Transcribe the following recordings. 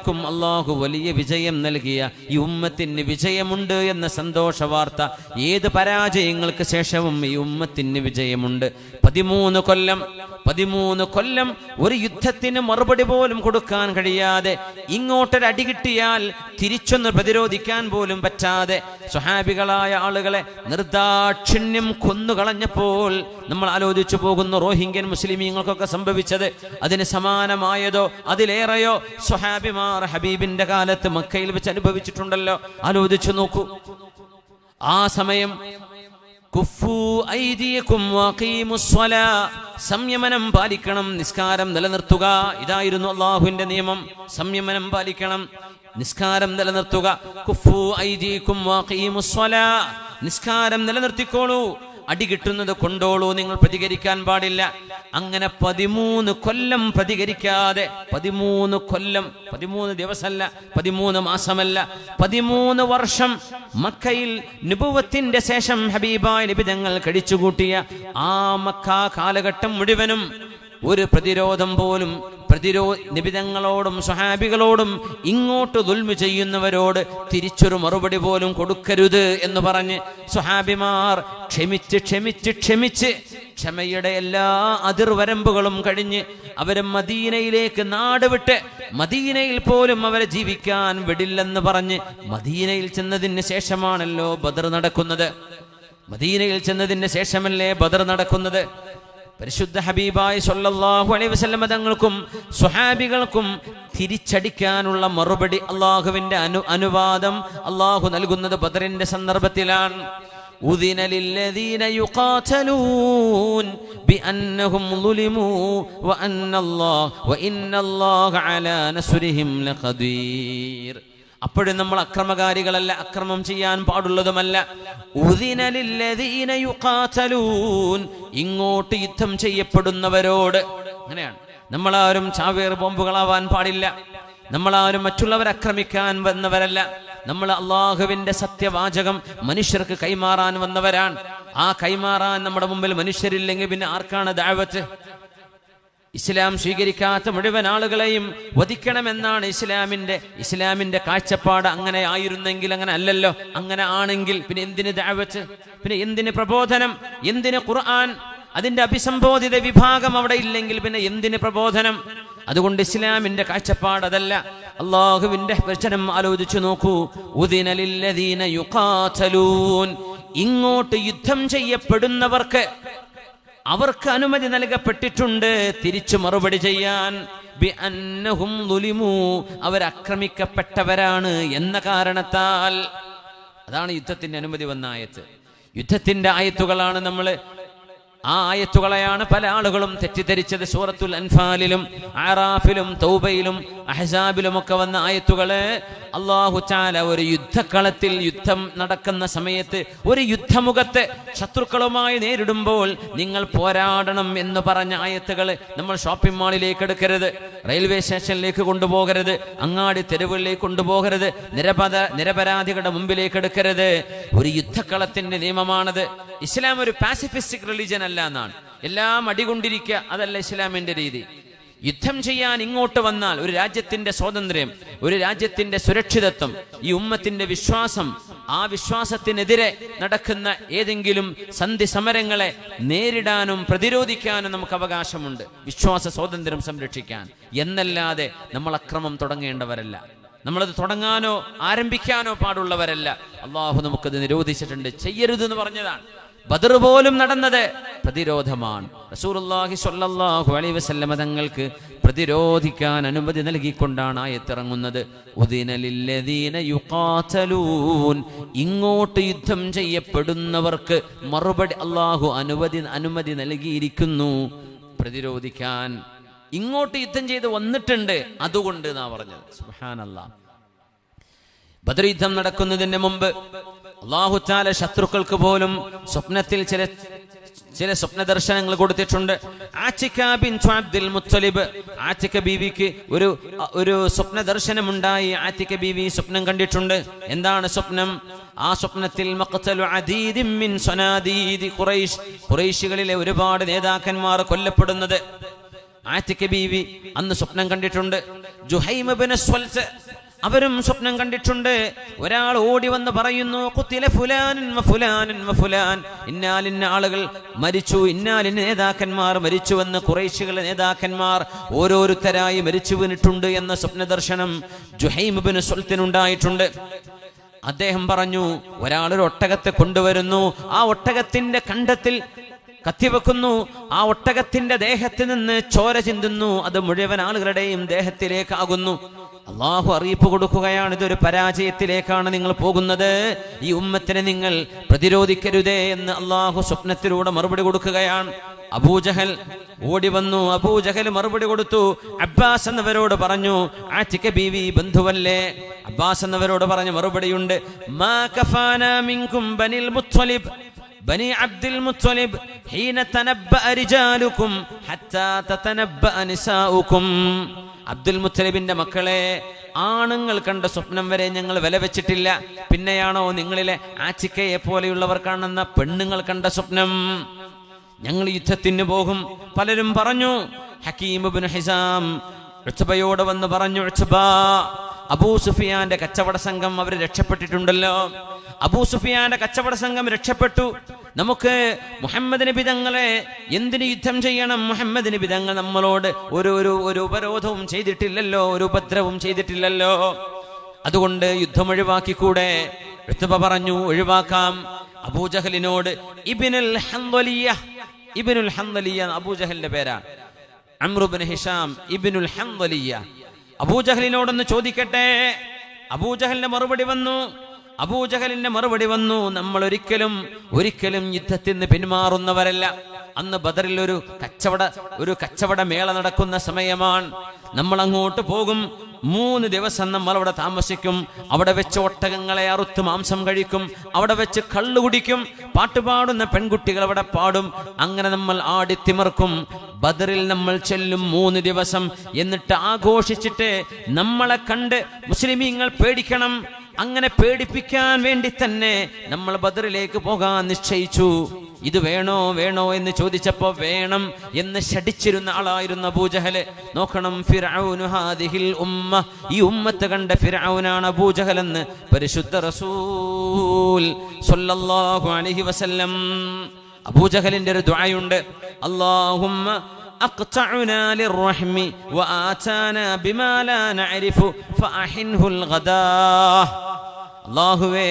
അള്ളാഹു വലിയ വിജയം നൽകിയ ഈ ഉമ്മത്തിന് വിജയമുണ്ട് എന്ന സന്തോഷ വാർത്ത ഏത് പരാജയങ്ങൾക്ക് ശേഷവും ഈ ഉമ്മത്തിന് വിജയമുണ്ട്. പതിമൂന്ന് കൊല്ലം പതിമൂന്ന് കൊല്ലം ഒരു യുദ്ധത്തിന് മറുപടി പോലും കൊടുക്കാൻ കഴിയാതെ ഇങ്ങോട്ടൊരു അടി കിട്ടിയാൽ തിരിച്ചൊന്ന് പ്രതിരോധിക്കാൻ പോലും പറ്റാതെ സ്വഹാബികളായ ആളുകളെ നിർദാക്ഷിണ്യം കൊന്നുകളഞ്ഞപ്പോൾ നമ്മൾ ആലോചിച്ചു പോകുന്ന റോഹിംഗ്യൻ മുസ്ലിമീങ്ങൾക്കൊക്കെ സംഭവിച്ചത് അതിന് സമാനമായതോ അതിലേറെയോ സ്വഹാബിമാർ ഹബീബിന്റെ കാലത്ത് മക്കയിൽ വെച്ച് അനുഭവിച്ചിട്ടുണ്ടല്ലോ. ആലോചിച്ചു നോക്കൂ. ആ സമയം. സംയമനം പാലിക്കണം നിസ്കാരം നിലനിർത്തുക. ഇതായിരുന്നു അള്ളാഹുവിന്റെ നിയമം. സംയമനം പാലിക്കണം നിസ്കാരം നിലനിർത്തുക. നിസ്കാരം നിലനിർത്തിക്കോളൂ. അടി കിട്ടുന്നത് കൊണ്ടോളൂ നിങ്ങൾ പ്രതികരിക്കാൻ പാടില്ല. അങ്ങനെ പതിമൂന്ന് കൊല്ലം പ്രതികരിക്കാതെ പതിമൂന്ന് കൊല്ലം പതിമൂന്ന് ദിവസമല്ല പതിമൂന്ന് മാസമല്ല പതിമൂന്ന് വർഷം മക്കയിൽ നിപുവത്തിന്റെ ശേഷം ഹബീബായ നിബിതങ്ങൾ കഴിച്ചുകൂട്ടിയ ആ മക്ക കാലഘട്ടം മുഴുവനും ഒരു പ്രതിരോധം പോലും പ്രതിരോ നിബിതങ്ങളോടും സ്വഹാബികളോടും ഇങ്ങോട്ട് ദുൽമ ചെയ്യുന്നവരോട് തിരിച്ചൊരു മറുപടി പോലും കൊടുക്കരുത് എന്ന് പറഞ്ഞ് സ്വഹാബിമാർ ക്ഷമിച്ച് ക്ഷമിച്ച് ക്ഷമിച്ച് ക്ഷമയുടെ എല്ലാ അതിർവരമ്പുകളും കഴിഞ്ഞ് അവർ മദീനയിലേക്ക് നാട് വിട്ട് മദീനയിൽ പോലും അവരെ ജീവിക്കാൻ വിടില്ലെന്ന് പറഞ്ഞ് മദീനയിൽ ചെന്നതിന് ശേഷമാണല്ലോ ബദർ നടക്കുന്നത്. മദീനയിൽ ചെന്നതിന് ശേഷമല്ലേ ബദർ നടക്കുന്നത്? പരിശുദ്ധ ഹബീബായ് സൊല്ലാഹു അലൈ വസല്ലമ തങ്ങൾക്കും സുഹാബികൾക്കും തിരിച്ചടിക്കാനുള്ള മറുപടി അള്ളാഹുവിന്റെ അനു അനുവാദം അള്ളാഹു നൽകുന്നത് ബദറിന്റെ സന്ദർഭത്തിലാണ്. ഉദിന ലില്ലദീന അലാ ലഖദീർ. അപ്പോഴും നമ്മൾ അക്രമകാരികളല്ല അക്രമം ചെയ്യാൻ പാടുള്ളതുമല്ല. ഇങ്ങോട്ട് യുദ്ധം ചെയ്യപ്പെടുന്നവരോട്. അങ്ങനെയാണ്. നമ്മളാരും ചാവേർ ബോംബുകളാവാൻ പാടില്ല. നമ്മളാരും മറ്റുള്ളവരെ ആക്രമിക്കാൻ വന്നവരല്ല. നമ്മൾ അള്ളാഹുവിന്റെ സത്യവാചകം മനുഷ്യർക്ക് കൈമാറാൻ വന്നവരാണ്. ആ കൈമാറാൻ നമ്മുടെ മുമ്പിൽ മനുഷ്യരില്ലെങ്കിൽ പിന്നെ ആർക്കാണ് ദാവത്ത്? ഇസ്ലാം സ്വീകരിക്കാത്ത മുഴുവൻ ആളുകളെയും വധിക്കണമെന്നാണ് ഇസ്ലാമിന്റെ ഇസ്ലാമിന്റെ കാഴ്ചപ്പാട് അങ്ങനെ ആയിരുന്നെങ്കിൽ അങ്ങനെ അല്ലല്ലോ. അങ്ങനെ ആണെങ്കിൽ പിന്നെ എന്തിന് ദാവത്ത് പിന്നെ എന്തിന് പ്രബോധനം? എന്തിന് ഖുർആൻ? അതിന്റെ അഭിസംബോധിത വിഭാഗം അവിടെ ഇല്ലെങ്കിൽ പിന്നെ എന്തിന് പ്രബോധനം? അതുകൊണ്ട് ഇസ്ലാമിന്റെ കാഴ്ചപ്പാട് അതല്ല. അള്ളാഹുവിന്റെ വചനം ആലോചിച്ചു നോക്കൂ. ഇങ്ങോട്ട് യുദ്ധം ചെയ്യപ്പെടുന്നവർക്ക് അവർക്ക് അനുമതി നൽകപ്പെട്ടിട്ടുണ്ട്. തിരിച്ചു മറുപടി ചെയ്യാൻ. അവരാക്രമിക്കപ്പെട്ടവരാണ് എന്ന കാരണത്താൽ. അതാണ് യുദ്ധത്തിന്റെ അനുമതി വന്ന ആയത്ത്. യുദ്ധത്തിന്റെ ആയത്തുകളാണ് നമ്മൾ ആ ആയത്തുകളെയാണ് പല ആളുകളും തെറ്റിദ്ധരിച്ചത്. സൂറത്തുൽ അൻഫാലിലും ആറാഫിലും തൗബയിലും അഹസാബിലും ഒക്കെ വന്ന ആയത്തുകൾ അള്ളാഹു ചാല ഒരു യുദ്ധക്കളത്തിൽ യുദ്ധം നടക്കുന്ന സമയത്ത് ഒരു യുദ്ധമുഖത്തെ ശത്രുക്കളുമായി നേരിടുമ്പോൾ നിങ്ങൾ പോരാടണം എന്ന് പറഞ്ഞ ആയത്തുകൾ നമ്മൾ ഷോപ്പിംഗ് മാളിലേക്ക് എടുക്കരുത് റെയിൽവേ സ്റ്റേഷനിലേക്ക് കൊണ്ടുപോകരുത് അങ്ങാടി തെരുവുകളിലേക്ക് കൊണ്ടുപോകരുത് നിരപത നിരപരാധികളുടെ മുമ്പിലേക്ക് എടുക്കരുത്. ഒരു യുദ്ധക്കളത്തിന്റെ നിയമമാണത്. ഇസ്ലാം ഒരു പാസിഫിസ്റ്റിക് റിലീജിയൻ അല്ല എന്നാണ്. എല്ലാം അടികൊണ്ടിരിക്കുക അതല്ല ഇസ്ലാമിന്റെ രീതി. യുദ്ധം ചെയ്യാൻ ഇങ്ങോട്ട് വന്നാൽ ഒരു രാജ്യത്തിന്റെ സ്വാതന്ത്ര്യം ഒരു രാജ്യത്തിന്റെ സുരക്ഷിതത്വം ഈ ഉമ്മത്തിന്റെ വിശ്വാസം ആ വിശ്വാസത്തിനെതിരെ നടക്കുന്ന ഏതെങ്കിലും സന്ധി സമരങ്ങളെ നേരിടാനും പ്രതിരോധിക്കാനും നമുക്ക് അവകാശമുണ്ട്. വിശ്വാസ സ്വാതന്ത്ര്യം സംരക്ഷിക്കാൻ. എന്നല്ലാതെ നമ്മൾ അക്രമം തുടങ്ങേണ്ടവരല്ല. നമ്മളത് തുടങ്ങാനോ ആരംഭിക്കാനോ പാടുള്ളവരല്ല. അള്ളാഹു നമുക്കത് നിരോധിച്ചിട്ടുണ്ട്. ചെയ്യരുതെന്ന് പറഞ്ഞതാണ്. ബദർ പോലും നടന്നത് പ്രതിരോധമാണ്. റസൂലുള്ളാഹി സ്വല്ലല്ലാഹു അലൈഹി വസല്ലമ തങ്ങൾക്ക് പ്രതിരോധിക്കാൻ അനുമതി നൽകിക്കൊണ്ടാണ് ആയത്തിറങ്ങുന്നത്. ഇങ്ങോട്ട് യുദ്ധം ചെയ്യപ്പെടുന്നവർക്ക് മറുപടി അള്ളാഹു അനുമതി അനുമതി നൽകിയിരിക്കുന്നു. പ്രതിരോധിക്കാൻ ഇങ്ങോട്ട് യുദ്ധം ചെയ്ത് വന്നിട്ടുണ്ട്. അതുകൊണ്ട് എന്നാ പറഞ്ഞത്. സുബ്ഹാനല്ലാഹ്. ബദർ യുദ്ധം നടക്കുന്നതിന് മുമ്പ് അള്ളാഹുത്താല ശത്രുക്കൾക്ക് പോലും സ്വപ്നത്തിൽ ചില ചില സ്വപ്ന ദർശനങ്ങൾ കൊടുത്തിട്ടുണ്ട്. Atika bin Abdul Muttalib Atika ബീവിക്ക് ഒരു ഒരു സ്വപ്ന ദർശനമുണ്ടായി ആറ്റിക്ക ബീവി സ്വപ്നം കണ്ടിട്ടുണ്ട്. എന്താണ് സ്വപ്നം? ആ സ്വപ്നത്തിൽ ഖുറൈശ് ഖുറൈശികളിലെ ഒരുപാട് നേതാക്കന്മാർ കൊല്ലപ്പെടുന്നത്. ആറ്റിക്ക ബീവി അന്ന് സ്വപ്നം കണ്ടിട്ടുണ്ട്. ജുഹൈമബിന് അവരും സ്വപ്നം കണ്ടിട്ടുണ്ട്. ഒരാൾ ഓടി വന്ന് പറയുന്നു കുത്തിലെ ഫുലാനൻ ഫുലാനൻ ഫുലാൻ. ഇന്നാലിന്ന ആളുകൾ മരിച്ചു ഇന്നാലിന് നേതാക്കന്മാർ മരിച്ചുവെന്ന് കുറേശികളെ നേതാക്കന്മാർ ഓരോരുത്തരായി മരിച്ചു വീണിട്ടുണ്ട് എന്ന സ്വപ്ന ദർശനം ജുഹൈമബിന് സ്വൽത്തിനുണ്ടായിട്ടുണ്ട് അദ്ദേഹം പറഞ്ഞു ഒരാൾ ഒരു ഒട്ടകത്തെ കൊണ്ടുവരുന്നു ആ ഒട്ടകത്തിന്റെ കണ്ടത്തിൽ കത്തിവെക്കുന്നു ആ ഒട്ടകത്തിന്റെ ദേഹത്തിൽ നിന്ന് ചോര ചിന്തുന്നു അത് മുഴുവൻ ആളുകളുടെയും ദേഹത്തിലേക്കാകുന്നു. അള്ളാഹു അറിയിപ്പ് കൊടുക്കുകയാണ്. ഇതൊരു പരാജയത്തിലേക്കാണ് നിങ്ങൾ പോകുന്നത്. ഈ ഉമ്മത്തിനെ നിങ്ങൾ പ്രതിരോധിക്കരുതേ എന്ന് അള്ളാഹു സ്വപ്നത്തിലൂടെ മറുപടി കൊടുക്കുകയാണ്. അബൂജഹൽ ഓടി വന്നു. അബൂജഹൽ മറുപടി കൊടുത്തു. അബ്ബാസ് എന്നവരോട് പറഞ്ഞു ആറ്റിക്ക ബീവി ബന്ധുവല്ലേ? അബ്ബാസ് എന്നവരോട് പറഞ്ഞ മറുപടിയുണ്ട് ബനി അബ്ദുൽ മുത്തലിബ് ഹീന തനബ്ബ റിജാലുക്കും ഹത്താ തനബ്ബ നിസാഉക്കും. അബ്ദുൽ മുത്തലിബിന്റെ മക്കളെ ആണുങ്ങൾ കണ്ട സ്വപ്നം വരെ ഞങ്ങൾ വില വെച്ചിട്ടില്ല. പിന്നെയാണോ നിങ്ങളിലെ ആച്ചിക്കയെ പോലെയുള്ളവർ കാണുന്ന പെണ്ണുങ്ങൾ കണ്ട സ്വപ്നം? ഞങ്ങൾ യുദ്ധത്തിന് പോകും. പലരും പറഞ്ഞു ഹക്കീമുബിൻ ഹിസാം വന്ന് പറഞ്ഞു അബൂ സുഫിയാന്റെ കച്ചവട സംഘം അവർ രക്ഷപ്പെട്ടിട്ടുണ്ടല്ലോ. അബൂ സുഫിയാന്റെ കച്ചവട സംഘം രക്ഷപ്പെട്ടു. നമുക്ക് മുഹമ്മദ് നബി തങ്ങളെ എന്തിന് യുദ്ധം ചെയ്യണം? മുഹമ്മദ് നബി തങ്ങൾ നമ്മളോട് ഒരു ഒരു ഒരു ഉപരോധവും ചെയ്തിട്ടില്ലല്ലോ ഒരു ഉപദ്രവവും ചെയ്തിട്ടില്ലല്ലോ. അതുകൊണ്ട് യുദ്ധം ഒഴിവാക്കിക്കൂടെ? ഋത്തുബ പറഞ്ഞു ഒഴിവാക്കാം. അബൂജഹലിനോട് ഇബിനുൽ ഹന്ദലിയ ഇബിനുൽ ഹന്ദലിയ അബൂജഹലിന്റെ പേരാ. അമ്രുബിൻ ഹിഷാം ഇബിനുൽ ഹൻവലിയ അബൂജഹലിനോടൊന്ന് ചോദിക്കട്ടെ? അബൂജഹലിന്റെ മറുപടി വന്നു. അബൂജഹലിന്റെ മറുപടി വന്നു. നമ്മൾ ഒരിക്കലും ഒരിക്കലും യുദ്ധത്തിൽ നിന്ന് പിന്മാറുന്നവരല്ല. അന്ന് ബദറിൽ ഒരു കച്ചവട ഒരു കച്ചവട മേള നടക്കുന്ന സമയമാണ്. നമ്മൾ അങ്ങോട്ട് പോകും. മൂന്ന് ദിവസം നമ്മൾ അവിടെ താമസിക്കും. അവിടെ വെച്ച് ഒട്ടകങ്ങളെ അറുത്ത് മാംസം കഴിക്കും. അവിടെ വെച്ച് കള്ളു കുടിക്കും. പാട്ടുപാടുന്ന പെൺകുട്ടികൾ അവിടെ പാടും. അങ്ങനെ നമ്മൾ ആടിത്തിമർക്കും ബദറിൽ നമ്മൾ ചെല്ലും മൂന്ന് ദിവസം എന്നിട്ട് ആഘോഷിച്ചിട്ട് നമ്മളെ കണ്ട് മുസ്ലിമീങ്ങൾ പേടിക്കണം. അങ്ങനെ പേടിപ്പിക്കാൻ വേണ്ടി തന്നെ നമ്മൾ ബദറിലേക്ക് പോകാൻ നിശ്ചയിച്ചു. ഇത് വേണോ വേണോ എന്ന് ചോദിച്ചപ്പോ വേണം എന്ന് ശടിച്ചിരുന്ന ആളായിരുന്നു അബൂജഹൽ. നോക്കണം ഹാദിഹിൽ ഉമ്മ. ഈ ഉമ്മത്ത് കണ്ട ഫിർഔനാണ് അബൂജഹൽ എന്ന് പരിശുദ്ധ റസൂൽ സ്വല്ലല്ലാഹു അലൈഹി വസല്ലം. അബൂജഹലിന്റെ ഒരു ദ്വായുണ്ട് അല്ലാഹുമ്മ أقطعنا للرحم وآتانا بما لا نعرف فأحنه الغداه അള്ളാഹുവേ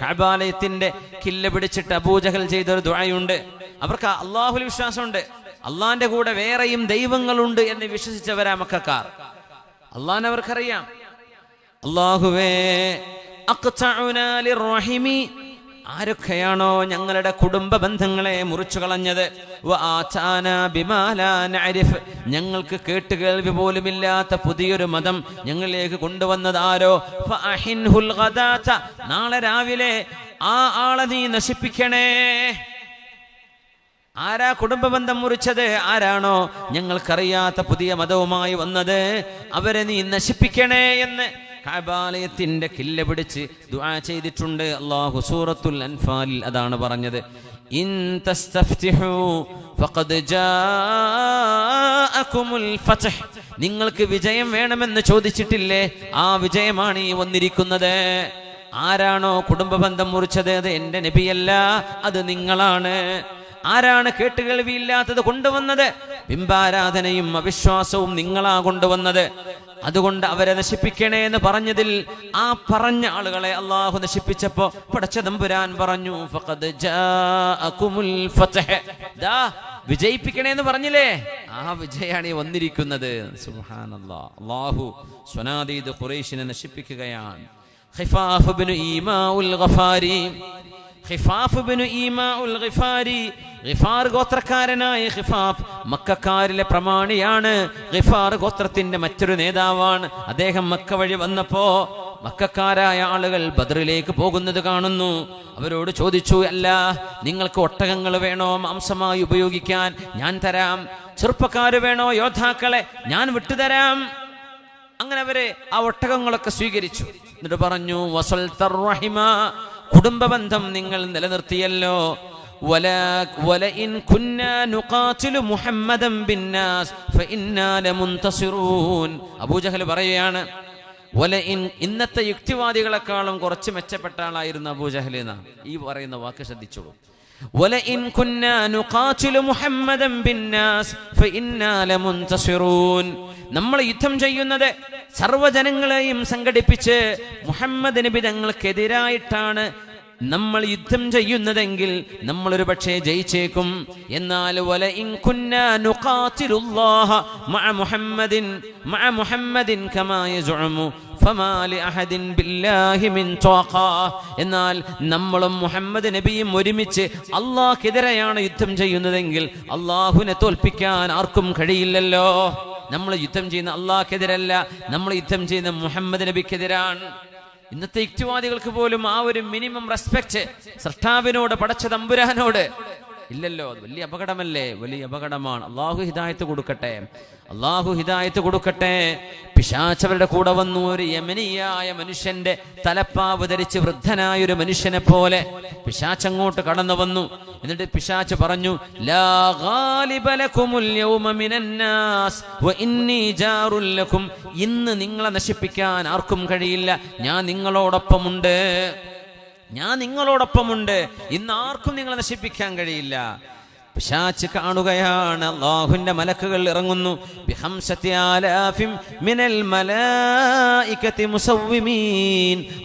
കഅബാലയത്തിന്റെ കില്ല പിടിച്ചിട്ട് അബൂജഹൽ ചെയ്തൊരു ദുആയുണ്ട് അവർക്ക് അള്ളാഹുൽ വിശ്വാസമുണ്ട് അള്ളാന്റെ കൂടെ വേറെയും ദൈവങ്ങളുണ്ട് എന്ന് വിശ്വസിച്ചവരാ മക്കാർ അള്ളാൻ അവർക്കറിയാം അള്ളാഹുവേ അഖ്തഉനാ ലിർറഹിമി ആരൊക്കെയാണോ ഞങ്ങളുടെ കുടുംബ ബന്ധങ്ങളെ മുറിച്ചു കളഞ്ഞത്? ഞങ്ങൾക്ക് കേട്ട് കേൾവി പോലുമില്ലാത്ത പുതിയൊരു മതം ഞങ്ങളിലേക്ക് കൊണ്ടുവന്നത് ആരോ? നാളെ രാവിലെ ആ ആളെ നീ നശിപ്പിക്കണേ. ആരാ കുടുംബ ബന്ധം മുറിച്ചത്? ആരാണോ ഞങ്ങൾക്കറിയാത്ത പുതിയ മതവുമായി വന്നത്? അവരെ നീ നശിപ്പിക്കണേ എന്ന് കഅബാലയത്തിന്റെ കില്ല പിടിച്ച് ദുആ ചെയ്തിട്ടുണ്ട്. അല്ലാഹു സൂറത്തുൽ അൻഫാലിൽ അതാണ് പറഞ്ഞത്. ഇൻ ഫഖദ് ജാഅകുമുൽ ഫത്ഹ്. നിങ്ങൾക്ക് വിജയം വേണമെന്ന് ചോദിച്ചിട്ടില്ലേ? ആ വിജയമാണ് ഈ വന്നിരിക്കുന്നത്. ആരാണോ കുടുംബ ബന്ധം മുറിച്ചത്? അത് എന്റെ നബിയല്ല അത് നിങ്ങളാണ്. ആരാണ് കേട്ടുകേൾവിയില്ലാത്തത് കൊണ്ടുവന്നത്? ബിംബാരാധനയും അവിശ്വാസവും നിങ്ങളാ കൊണ്ടുവന്നത്. അതുകൊണ്ട് അവരെ നശിപ്പിക്കണേ എന്ന് പറഞ്ഞതിൽ ആ പറഞ്ഞ ആളുകളെ അള്ളാഹു നശിപ്പിച്ചപ്പോ പടച്ച തമ്പുരാൻ പറഞ്ഞു വിജയിപ്പിക്കണേ എന്ന് പറഞ്ഞില്ലേ? ആ വിജയാണ് ഈ വന്നിരിക്കുന്നത്. അള്ളാഹു സ്വനാദീദ് ഖുറൈഷിനെ നശിപ്പിക്കുകയാണ്. ഖിഫാഫ് ഗഫാരി ഖിഫാഫ് ബിനു ഈമാ ഉൽ ഗിഫാരി. ഗിഫാർ ഗോത്രക്കാരനായ ഖിഫാഫ് മക്കാരിലെ പ്രമാണിയാണ്. ഖിഫാർ ഗോത്രത്തിന്റെ മറ്റൊരു നേതാവാണ്. അദ്ദേഹം മക്ക വഴി വന്നപ്പോ മക്കാരായ ആളുകൾ ബദറിലേക്ക് പോകുന്നത് കാണുന്നു. അവരോട് ചോദിച്ചു അല്ല നിങ്ങൾക്ക് ഒട്ടകങ്ങൾ വേണോ? മാംസമായി ഉപയോഗിക്കാൻ ഞാൻ തരാം. ചെറുപ്പക്കാർ വേണോ? യോദ്ധാക്കളെ ഞാൻ വിട്ടുതരാം. അങ്ങനെ അവർ ആ ഒട്ടകങ്ങളൊക്കെ സ്വീകരിച്ചു. എന്നിട്ട് പറഞ്ഞു വസൽ കുടുംബ കുടുംബബന്ധം നിങ്ങൾ നിലനിർത്തിയല്ലോ. അബൂജഹൽ പറയുകയാണ് ഇന്നത്തെ യുക്തിവാദികളെക്കാളും കുറച്ച് മെച്ചപ്പെട്ട ആളായിരുന്നു അബൂജഹൽ എന്ന ഈ പറയുന്ന വാക്ക് ശ്രദ്ധിച്ചോളൂ. നമ്മൾ യുദ്ധം ചെയ്യുന്നത് സർവജനങ്ങളെയും സംഘടിപ്പിച്ച് മുഹമ്മദ് നബി തങ്ങൾക്കെതിരായിട്ടാണ് നമ്മൾ യുദ്ധം ചെയ്യുന്നതെങ്കിൽ നമ്മൾ ഒരു പക്ഷേ ജയിച്ചേക്കും. എന്നാൽ എന്നാൽ നമ്മളും മുഹമ്മദ് നബിയും ഒരുമിച്ച് അള്ളാഹ്ക്കെതിരെയാണ് യുദ്ധം ചെയ്യുന്നതെങ്കിൽ അള്ളാഹുവിനെ തോൽപ്പിക്കാൻ ആർക്കും കഴിയില്ലല്ലോ. നമ്മൾ യുദ്ധം ചെയ്യുന്ന അള്ളാഹ്ക്കെതിരല്ല നമ്മൾ യുദ്ധം ചെയ്യുന്ന മുഹമ്മദ് നബിക്കെതിരാണ്. ഇന്നത്തെ യുക്തിവാദികൾക്ക് പോലും ആ ഒരു മിനിമം റെസ്പെക്ട് സൃഷ്ടാവിനോട് പടച്ച തമ്പുരാനോട് ഇല്ലല്ലോ അത് വലിയ അപകടമല്ലേ? വലിയ അപകടമാണ്. അള്ളാഹു ഹിദായത്ത് കൊടുക്കട്ടെ. അള്ളാഹു ഹിദായത്ത് കൊടുക്കട്ടെ. പിശാച്ചവരുടെ കൂടെ വന്നു ഒരു യമനിയായ മനുഷ്യന്റെ തലപ്പാവ് ധരിച്ച് വൃദ്ധനായ ഒരു മനുഷ്യനെ പോലെ പിശാച്ചങ്ങോട്ട് കടന്നു വന്നു. എന്നിട്ട് പിശാച്ച് പറഞ്ഞു ഇന്ന് നിങ്ങളെ നശിപ്പിക്കാൻ ആർക്കും കഴിയില്ല. ഞാൻ നിങ്ങളോടൊപ്പമുണ്ട്. ഞാൻ നിങ്ങളോടൊപ്പമുണ്ട്. ഇന്ന് ആർക്കും നിങ്ങളെ നശിപ്പിക്കാൻ കഴിയില്ല. പിശാച്ച് കാണുകയാണ്. അള്ളാഹുവിന്റെ മലക്കുകൾ ഇറങ്ങുന്നു. മിനൽ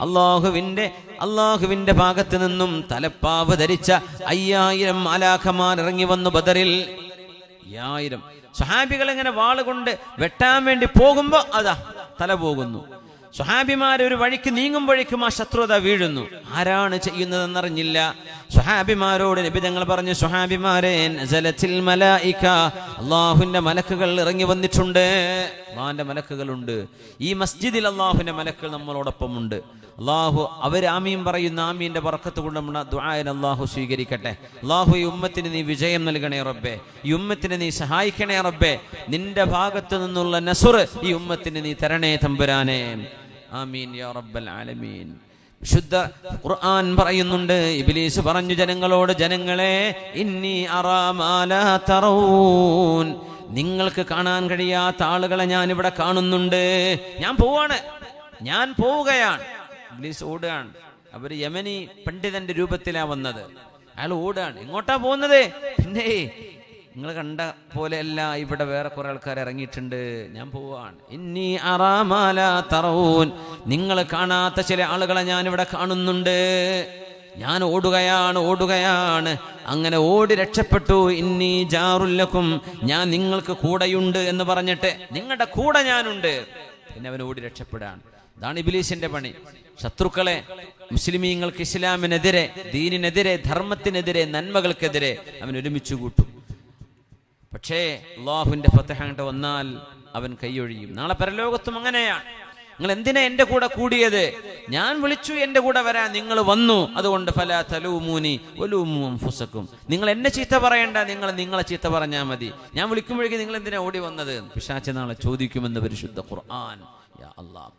അള്ളാഹുവിന്റെ അള്ളാഹുവിന്റെ ഭാഗത്ത് നിന്നും തലപ്പാവ് ധരിച്ച അയ്യായിരം മാലാഖമാർ ഇറങ്ങി വന്നു ബദറിൽ. അയ്യായിരം. സ്വഹാബികൾ ഇങ്ങനെ വാളുകൊണ്ട് വെട്ടാൻ വേണ്ടി പോകുമ്പോ അതാ തല പോകുന്നു. സ്വഹാബിമാർ ഒരു വഴിക്ക് നീങ്ങുമ്പോഴേക്കും ആ ശത്രുത വീഴുന്നു. ആരാണ് ചെയ്യുന്നതെന്നറിഞ്ഞില്ല. സ്വഹാബിമാരോട് നിബിതങ്ങൾ പറഞ്ഞു സ്വഹാബിമാരെ അള്ളാഹുവിന്റെ മലക്കുകൾ ഇറങ്ങി വന്നിട്ടുണ്ട്. അള്ളാഹിന്റെ മലക്കുകളുണ്ട്. ഈ മസ്ജിദിൽ അള്ളാഹുവിന്റെ മലക്കുകൾ നമ്മളോടൊപ്പം ഉണ്ട് അള്ളാഹു അവർ പറയുന്ന ആമീന്റെ പറക്കത്ത് കൊണ്ട് നമ്മുടെ ദുആന അള്ളാഹു സ്വീകരിക്കട്ടെ. അള്ളാഹു ഈ ഉമ്മത്തിന് നീ വിജയം നൽകണേ റബ്ബെ. ഈ ഉമ്മത്തിന് നീ സഹായിക്കണേ റബ്ബെ. നിന്റെ ഭാഗത്തു നിന്നുള്ള നസുർ ഈ ഉമ്മത്തിന് നീ തരണേ തമ്പുരാനെ. ആമീൻ യാ റബ്ബൽ ആലമീൻ. വിശുദ്ധ ഖുർആൻ പറയുന്നുണ്ട് ഇബ്ലീസ് പറഞ്ഞു ജനങ്ങളോട് ജനങ്ങളെ ഇന്നി അറാമാല തറൂൻ നിങ്ങൾക്ക് കാണാൻ കഴിയാത്ത ആളുകളെ ഞാൻ ഇവിടെ കാണുന്നുണ്ട്. ഞാൻ പോവാണ്. ഞാൻ പോവുകയാണ്. ഇബ്ലീസ് ഓടുകയാണ്. അവർ യമനി പണ്ഡിതന്റെ രൂപത്തിലാ വന്നത്. അയാൾ ഓടുകയാണ്. എങ്ങോട്ടാ പോകുന്നത്? പിന്നെ നിങ്ങൾ കണ്ട പോലെയല്ല ഇവിടെ വേറെ കുറെ ആൾക്കാർ ഇറങ്ങിയിട്ടുണ്ട്. ഞാൻ പോവാണ്. ഇനി അറാമാല തറവൂൻ. നിങ്ങൾ കാണാത്ത ചില ആളുകളെ ഞാൻ ഇവിടെ കാണുന്നുണ്ട്. ഞാൻ ഓടുകയാണ് ഓടുകയാണ്. അങ്ങനെ ഓടി രക്ഷപ്പെട്ടു. ഇന്നി ജാറുല്ലക്കും ഞാൻ നിങ്ങൾക്ക് കൂടെയുണ്ട് എന്ന് പറഞ്ഞിട്ട് നിങ്ങളുടെ കൂടെ ഞാനുണ്ട്. പിന്നെ അവൻ ഓടി രക്ഷപ്പെടാണ്. ഇതാണ് ഇബിലീസിന്റെ പണി. ശത്രുക്കളെ മുസ്ലിമീങ്ങൾക്ക് ഇസ്ലാമിനെതിരെ ദീനിനെതിരെ ധർമ്മത്തിനെതിരെ നന്മകൾക്കെതിരെ അവൻ ഒരുമിച്ച് കൂട്ടും. പക്ഷേ അള്ളാഹുവിന്റെ ഫത്തഹങ്ങട്ട് വന്നാൽ അവൻ കൈയൊഴിയും. നാളെ പരലോകത്തും അങ്ങനെയാണ്. നിങ്ങൾ എന്തിനാ എന്റെ കൂടെ കൂടിയത്? ഞാൻ വിളിച്ചു എന്റെ കൂടെ വരാൻ നിങ്ങൾ വന്നു. അതുകൊണ്ട് ഫല തലൂമൂനി ഫുസക്കും നിങ്ങൾ എന്നെ ചീത്ത പറയണ്ട നിങ്ങൾ നിങ്ങളെ ചീത്ത പറഞ്ഞാൽ മതി. ഞാൻ വിളിക്കുമ്പോഴേക്കും നിങ്ങൾ എന്തിനാ ഓടി വന്നത്? പിശാച്ച നാളെ ചോദിക്കുമെന്ന് പരിശുദ്ധ ഖുർആൻ. അല്ലാഹ്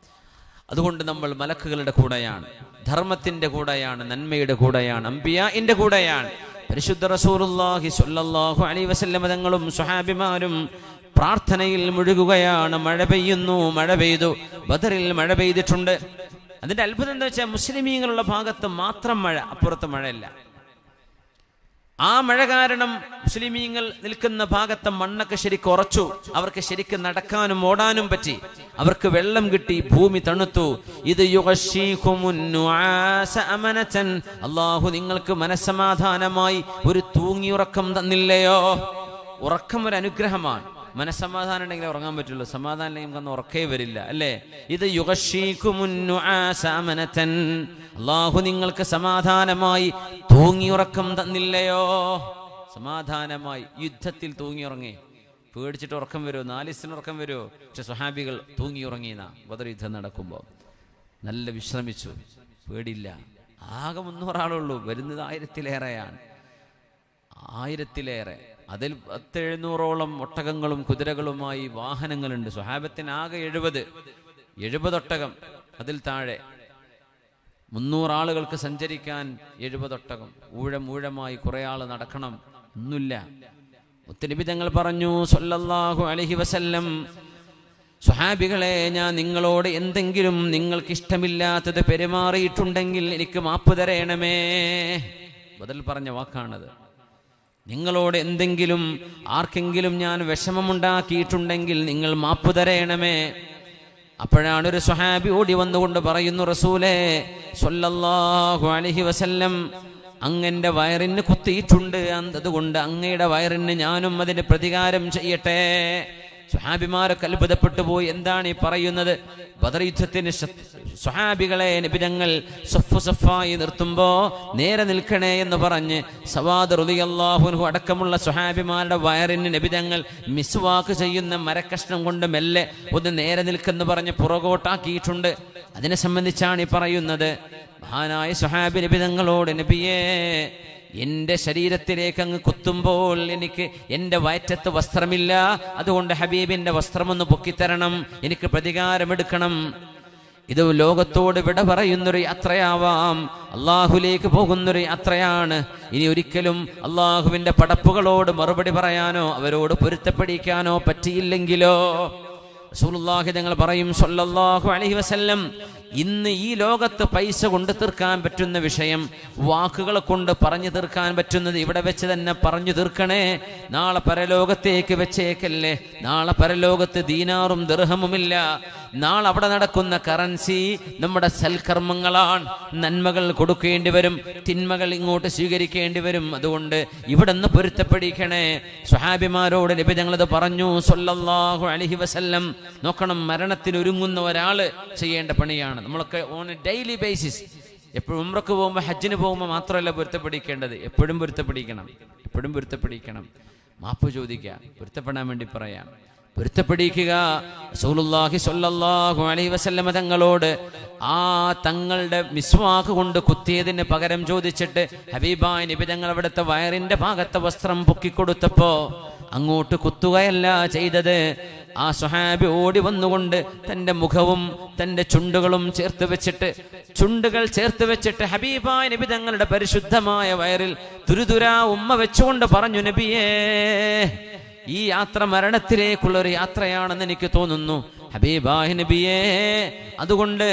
അതുകൊണ്ട് നമ്മൾ മലക്കുകളുടെ കൂടെയാണ് ധർമ്മത്തിന്റെ കൂടെയാണ് നന്മയുടെ കൂടെയാണ് അമ്പിയാന്റെ കൂടെയാണ്. പരിശുദ്ധ റസൂലുള്ളാഹി സ്വല്ലല്ലാഹു അലൈഹി വസല്ലം തങ്ങളും സ്വഹാബിമാരും പ്രാർത്ഥനയിൽ മുഴുകുകയാണ്. മഴ പെയ്യുന്നു മഴ പെയ്തു. ബദറിൽ മഴ പെയ്തിട്ടുണ്ട്. അതിന്റെ അത്ഭുതം എന്താ വെച്ചാൽ മുസ്ലിമീങ്ങളുള്ള ഭാഗത്ത് മാത്രം മഴ അപ്പുറത്ത് മഴയില്ല. ആ മഴ കാരണം മുസ്ലിമീങ്ങൾ നിൽക്കുന്ന ഭാഗത്തെ മണ്ണൊക്കെ ശരിക്ക് ഉറച്ചു. അവർക്ക് ശരിക്ക് നടക്കാനും ഓടാനും പറ്റി. അവർക്ക് വെള്ളം കിട്ടി ഭൂമി തണുത്തു. ഇത് അള്ളാഹു നിങ്ങൾക്ക് മനസ്സമാധാനമായി ഒരു തൂങ്ങിയുറക്കം തന്നില്ലയോ? ഉറക്കം ഒരു അനുഗ്രഹമാണ്. മനസ്സമാധാനം ഉണ്ടെങ്കിൽ ഉറങ്ങാൻ പറ്റുള്ളൂ. സമാധാനം ഇല്ലെങ്കിൽ നമുക്കൊന്നും ഉറക്കേ വരില്ല അല്ലേ? ഇത് യുഗശീക്കുമുന്നുആസമനതൻ അള്ളാഹു നിങ്ങൾക്ക് സമാധാനമായി തൂങ്ങിയുറക്കം തന്നില്ലയോ? സമാധാനമായി യുദ്ധത്തിൽ തൂങ്ങിയുറങ്ങി. പേടിച്ചിട്ട് ഉറക്കം വരുമോ നാലിസിന് ഉറക്കം വരുമോ പക്ഷെ സുഹാബികൾ തൂങ്ങിയുറങ്ങിയെന്ന ബദർ യുദ്ധം നടക്കുമ്പോൾ നല്ല വിശ്രമിച്ചു. പേടില്ല ആകെ മുന്നൂറാളുള്ളൂ വരുന്നത് ആയിരത്തിലേറെയാണ്. ആയിരത്തിലേറെ. അതിൽ പത്തെഴുന്നൂറോളം ഒട്ടകങ്ങളും കുതിരകളുമായി വാഹനങ്ങളുണ്ട്. സ്വഹാബത്തിന് ആകെ എഴുപത്. എഴുപത് ഒട്ടകം അതിൽ താഴെ. മുന്നൂറാളുകൾക്ക് സഞ്ചരിക്കാൻ എഴുപതൊട്ടകം. ഊഴം ഊഴമായി കുറേ ആൾ നടക്കണം. ഒന്നുമില്ല. ഒത്തിരി തങ്ങൾ പറഞ്ഞു സൊല്ലാഹു അലഹി വസല്ലം സ്വഹാബികളെ ഞാൻ നിങ്ങളോട് എന്തെങ്കിലും നിങ്ങൾക്ക് ഇഷ്ടമില്ലാത്തത് പെരുമാറിയിട്ടുണ്ടെങ്കിൽ എനിക്ക് മാപ്പ് തരയണമേ ബദൽ പറഞ്ഞ വാക്കാണത്. നിങ്ങളോട് എന്തെങ്കിലും ആർക്കെങ്കിലും ഞാൻ വിഷമമുണ്ടാക്കിയിട്ടുണ്ടെങ്കിൽ നിങ്ങൾ മാപ്പ് തരയണമേ. അപ്പോഴാണ് ഒരു സ്വഹാബി ഓടി വന്നുകൊണ്ട് പറയുന്നു റസൂലേ സ്വല്ലല്ലാഹു അലൈഹി വസല്ലം അങ്ങന്റെ വയറിന് കുത്തിയിട്ടുണ്ട്. അതുകൊണ്ട് അങ്ങയുടെ വയറിന് ഞാനും അതിന് പ്രതികാരം ചെയ്യട്ടെ. സ്വഹാബിമാരൊക്കെ അത്ഭുതപ്പെട്ടു പോയി. എന്താണ് ഈ പറയുന്നത്? ബദർ യുദ്ധത്തിന് സ്വഹാബികളെ നിബിതങ്ങൾ സൊഫു സഫായി നിർത്തുമ്പോ നേരെ നിൽക്കണേ എന്ന് പറഞ്ഞ് സവാദ് റുദിയല്ലാഹുൻഹു അടക്കമുള്ള സുഹാബിമാരുടെ വയറിന് നിബിതങ്ങൾ മിസ്വാക്ക് ചെയ്യുന്ന മരക്കഷ്ണം കൊണ്ട് മെല്ലെ ഒന്ന് നേരെ നിൽക്കെന്ന് പറഞ്ഞ് പുറകോട്ടാക്കിയിട്ടുണ്ട്. അതിനെ സംബന്ധിച്ചാണ് ഈ പറയുന്നത്. മഹാനായ സുഹാബി നിബിതങ്ങളോട് നബിയേ എന്റെ ശരീരത്തിലേക്ക് അങ്ങ് കുത്തുമ്പോൾ എനിക്ക് എന്റെ വയറ്റത്ത് വസ്ത്രമില്ല. അതുകൊണ്ട് ഹബീബിന്റെ വസ്ത്രമൊന്ന് പൊക്കിത്തരണം. എനിക്ക് പ്രതികാരമെടുക്കണം. ഇത് ലോകത്തോട് വിട പറയുന്നൊരു യാത്രയാവാം. അള്ളാഹുലേക്ക് പോകുന്നൊരു യാത്രയാണ്. ഇനി ഒരിക്കലും അള്ളാഹുവിന്റെ പടപ്പുകളോട് മറുപടി പറയാനോ അവരോട് പൊരുത്തപ്പെടിക്കാനോ പറ്റിയില്ലെങ്കിലോ. റസൂലുള്ളാഹി തങ്ങൾ പറയും സല്ലല്ലാഹു അലൈഹി വസല്ലം ഇന്ന് ഈ ലോകത്ത് പൈസ കൊണ്ട് തീർക്കാൻ പറ്റുന്ന വിഷയം വാക്കുകളെ കൊണ്ട് പറഞ്ഞു തീർക്കാൻ പറ്റുന്നത് ഇവിടെ വെച്ച് തന്നെ പറഞ്ഞു തീർക്കണേ. നാളെ പരലോകത്തേക്ക് വെച്ചേക്കല്ലേ. നാളെ പരലോകത്ത് ദീനാറും ദർഹമുമില്ല. നാളെ അവിടെ നടക്കുന്ന കറൻസി നമ്മുടെ സൽക്കർമ്മങ്ങളാണ്. നന്മകൾ കൊടുക്കേണ്ടി വരും തിന്മകൾ ഇങ്ങോട്ട് സ്വീകരിക്കേണ്ടി വരും. അതുകൊണ്ട് ഇവിടെ നിന്ന് പൊരുത്തപ്പെടിക്കണേ. സ്വഹാബിമാരോട് നബി ഞങ്ങളത് പറഞ്ഞു സൊല്ലാഹു അലഹി വസല്ലം. നോക്കണം മരണത്തിന് ഒരുങ്ങുന്ന ഒരാൾ ചെയ്യേണ്ട പണിയാണ്. നമ്മളൊക്കെ ഓൺ എ ഡെയിലി ബേസിസ് എപ്പോഴും ഉമ്രക്ക് പോകുമ്പോൾ ഹജ്ജിന് പോകുമ്പോൾ മാത്രമല്ല പൊരുത്തപ്പെടിക്കേണ്ടത്. എപ്പോഴും പൊരുത്തപ്പെടിക്കണം. എപ്പോഴും പൊരുത്തപ്പെടിക്കണം. മാപ്പ് ചോദിക്കുക. പൊരുത്തപ്പെടാൻ വേണ്ടി പറയാം. പൊരുത്തപ്പെടിക്കുക. വസല്ലമ തങ്ങളോട് ആ തങ്ങളുടെ മിസ്വാക്ക് കൊണ്ട് കുത്തിയതിന് പകരം ചോദിച്ചിട്ട് ഹബീബായ് നബി തങ്ങൾ അവിടുത്തെ വയറിന്റെ ഭാഗത്തെ വസ്ത്രം പൊക്കിക്കൊടുത്തപ്പോ അങ്ങോട്ട് കുത്തുകയല്ല ചെയ്തത്. ആ സുഹാബി ഓടി വന്നുകൊണ്ട് തന്റെ മുഖവും തന്റെ ചുണ്ടുകളും ചേർത്ത് വെച്ചിട്ട് ചുണ്ടുകൾ ചേർത്ത് വെച്ചിട്ട് ഹബീബായ നബി തങ്ങളുടെ പരിശുദ്ധമായ വയറിൽ തുരുതുരാ ഉമ്മ വെച്ചുകൊണ്ട് പറഞ്ഞു നബിയേ ഈ യാത്ര മരണത്തിലേക്കുള്ള ഒരു യാത്രയാണെന്ന് എനിക്ക് തോന്നുന്നു. ഹബീബായ നബിയേ അതുകൊണ്ട്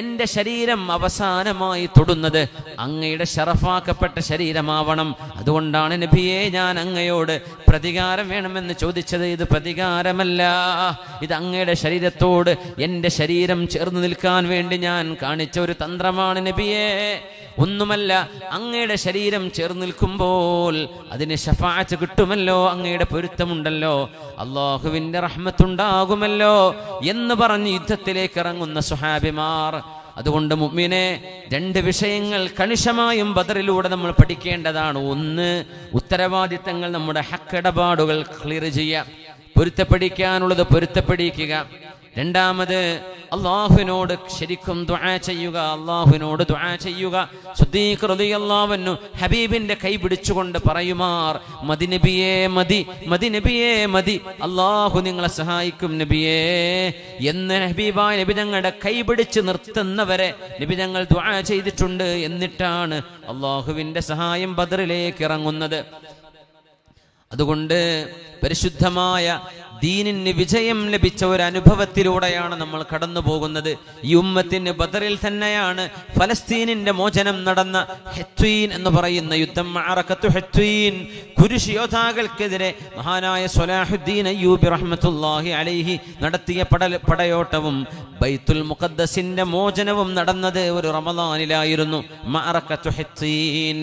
എന്റെ ശരീരം അവസാനമായി തൊടുന്നത് അങ്ങയുടെ ഷറഫാക്കപ്പെട്ട ശരീരമാവണം. അതുകൊണ്ടാണ് നബിയെ ഞാൻ അങ്ങയോട് പ്രതികാരം വേണമെന്ന് ചോദിച്ചത് ഇത് പ്രതികാരമല്ല. ഇത് അങ്ങയുടെ ശരീരത്തോട് എന്റെ ശരീരം ചേർന്ന് നിൽക്കാൻ വേണ്ടി ഞാൻ കാണിച്ച ഒരു തന്ത്രമാണ് നബിയെ. ഒന്നുമല്ല അങ്ങയുടെ ശരീരം ചേർന്ന് നിൽക്കുമ്പോൾ അതിന് ഷഫാച്ച് കിട്ടുമല്ലോ അങ്ങയുടെ പൊരുത്തമുണ്ടല്ലോ അള്ളാഹുവിന്റെ റഹ്മത്തുണ്ടാകുമല്ലോ എന്ന് പറഞ്ഞ് യുദ്ധത്തിലേക്ക് ഇറങ്ങുന്ന സുഹാബിമാർ അതുകൊണ്ട് മുമ്മിനെ രണ്ട് വിഷയങ്ങൾ കണിശമായും ബദറിലൂടെ നമ്മൾ പഠിക്കേണ്ടതാണ്. ഒന്ന് ഉത്തരവാദിത്തങ്ങൾ നമ്മുടെ ഹക്കിടപാടുകൾ ക്ലിയർ ചെയ്യുക. പൊരുത്തപ്പെടിക്കാനുള്ളത് പൊരുത്തപ്പെടിക്കുക. രണ്ടാമത് അള്ളാഹുവിനോട് ശരിക്കും ദുആ ചെയ്യുക അള്ളാഹുവിനോട് ദുആ ചെയ്യുക. സുദ്ദീഖ് റളിയല്ലാഹു ഹബീബിന്റെ കൈ പിടിച്ചുകൊണ്ട് പറയുമാർ മദി നബിയേ മതി മദി നബിയേ മതി. അള്ളാഹു നിങ്ങളെ സഹായിക്കും നബിയേ. എന്ന് ഹബീബായ നബി ഞങ്ങളുടെ കൈ പിടിച്ച് നിർത്തുന്നവരെ നബി ഞങ്ങൾ ദുആ ചെയ്തിട്ടുണ്ട് എന്നിട്ടാണ് അള്ളാഹുവിന്റെ സഹായം ബദറിലേക്ക് ഇറങ്ങുന്നത്. അതുകൊണ്ട് പരിശുദ്ധമായ ദീനിന് വിജയം ലഭിച്ച ഒരു അനുഭവത്തിലൂടെയാണ് നമ്മൾ കടന്നു പോകുന്നത് ഈ ഉമ്മത്തിന് ബദറിൽ തന്നെയാണ് ഫലസ്തീനിന്റെ മോചനം നടന്ന ഹെത്വീൻ എന്ന് പറയുന്ന യുദ്ധം. അറക്കത്തു ഹെത്വീൻ കുരിശ് യോദ്ധാക്കൾക്കെതിരെ മഹാനായ സൊലാഹുദ്ദീൻ അയ്യൂബി റഹ്മത്തുള്ളാഹി അലൈഹി നടത്തിയ പട പടയോട്ടവും ബൈത്തുൽ മുഖദ്ദസിന്റെ മോചനവും നടന്നത് ഒരു റമദാനിലായിരുന്നു. മഅറക്കത്തു ഹെത്വീൻ.